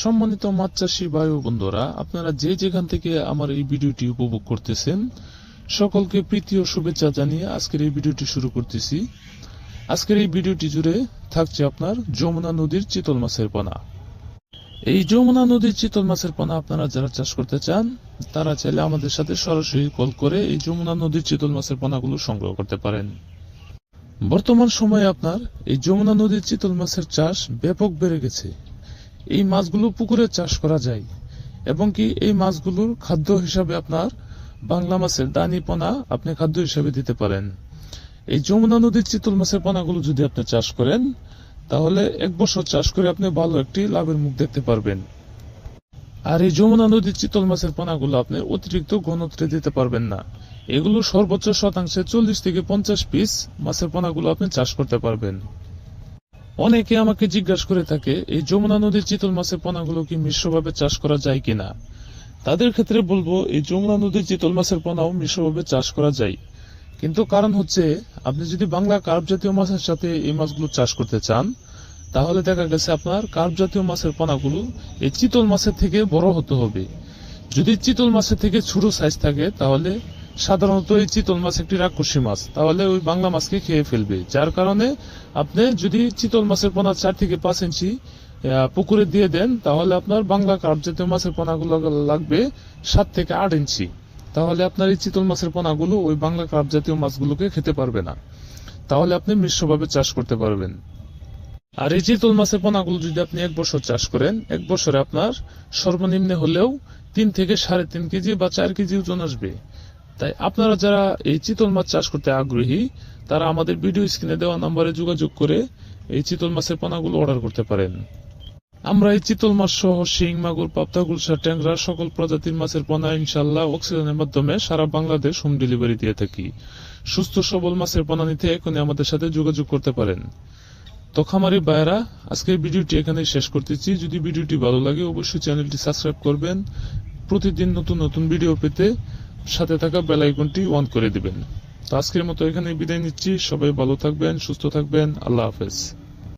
সম্মানিত মাছ ভাই বন্ধুরা, আপনারা যে যেখান থেকে আমার এই ভিডিওটি উপভোগ করতেছেন, সকলকে প্রীতি ও শুভেচ্ছা জানিয়ে আজকের এই ভিডিওটি শুরু করতেছি। আজকের এই ভিডিওটি জুড়ে থাকছে আপনার যমুনা নদীর চিতল মাছের পোনা। এই যমুনা নদীর চিতল মাছের পোনা আপনারা যারা চাষ করতে চান, তারা চাইলে আমাদের সাথে সরাসরি কল করে এই যমুনা নদীর চিতল মাছের পোনাগুলো সংগ্রহ করতে পারেন। বর্তমান সময়ে আপনার এই যমুনা নদীর চিতল মাছের চাষ ব্যাপক বেড়ে গেছে। এই মাছগুলো পুকুরে চাষ করা যায় এবং কি এই মাছগুলোর খাদ্য হিসাবে আপনার বাংলা মাছের দানি পোনা আপনি খাদ্য হিসাবে দিতে পারেন। এই যমুনা নদীর চিতল মাছের পোনাগুলো যদি আপনি চাষ করেন, তাহলে এক বছর চাষ করে আপনি ভালো একটি লাভের মুখ দেখতে পারবেন। আর এই যমুনা নদীর চিতল মাছের পোনাগুলো আপনি অতিরিক্ত ঘনত্বে দিতে পারবেন না। এগুলো সর্বোচ্চ শতাংশে চল্লিশ থেকে পঞ্চাশ পিস মাছের পোনাগুলো আপনি চাষ করতে পারবেন। অনেকে আমাকে জিজ্ঞাসা করে থাকে, এই যমুনা নদীর চিতল মাছের পোনাগুলো কি মিশ্রভাবে চাষ করা যায় কিনা? তাদের ক্ষেত্রে বলব, এই যমুনা নদীর চিতল মাছের পোনাও মিশ্রভাবে চাষ করা যায়। কিন্তু কারণ হচ্ছে, আপনি যদি বাংলা কার্প জাতীয় মাছের সাথে এই মাছগুলো চাষ করতে চান, তাহলে দেখা গেছে আপনার কার্প জাতীয় মাছের পোনাগুলো এই চিতল মাছের থেকে বড় হতে হবে। যদি চিতল মাছের থেকে ছোট সাইজ থাকে, তাহলে সাধারণত এই চিতল মাছ একটি রাক্ষসী মাছ। তাহলে ওই বাংলা মাছকে খেয়ে ফেলবে। যার কারণে আপনি যদি চিতল মাছের পোনা চার থেকে পাঁচ ইঞ্চি পুকুরে দিয়ে দেন, তাহলে আপনার বাংলা কার্প জাতীয় মাছের পোনাগুলো লাগবে সাত থেকে আট ইঞ্চি। তাহলে আপনার এই চিতল মাছের পোনাগুলো ওই বাংলা কার্প জাতীয় মাছগুলোকে খেতে পারবে না। তাহলে আপনি মিশ্রভাবে চাষ করতে পারবেন। আর এই চিতল মাছের পোনাগুলো যদি আপনি এক বছর চাষ করেন, এক বছরে আপনার সর্বনিম্ন হলেও তিন থেকে সাড়ে তিন কেজি বা চার কেজি ওজন আসবে। তাই আপনারা যারা এই চিতল মাছ চাষ করতে আগ্রহী, তারা আমাদের ভিডিও স্ক্রিনে দেওয়া নম্বরে যোগাযোগ করে এই চিতল মাছের পোনাগুলো অর্ডার করতে পারেন। আমরা এই চিতল মাছ সহ শিং, মাগুর, পাবদা গুলশা ট্যাংরা সকল প্রজাতির মাছের পোনা ইনশাল্লাহ অক্সিজেনের মাধ্যমে সারা বাংলাদেশ হোম ডেলিভারি দিয়ে থাকি। সুস্থ, সবল মাছের পোনা নিতে এখনই আমাদের সাথে যোগাযোগ করতে পারেন। তো খামারি ভাইয়েরা আজকের ভিডিওটি এখানে শেষ করতেছি। যদি ভিডিওটি ভালো লাগে, অবশ্যই চ্যানেলটি সাবস্ক্রাইব করবেন। প্রতিদিন নতুন নতুন ভিডিও পেতে সাথে থাকা বেল আইকনটি অন করে দিবেন। তো আজকের মতো এখানে বিদায় নিচ্ছি। সবাই ভালো থাকবেন, সুস্থ থাকবেন। আল্লাহ হাফেজ।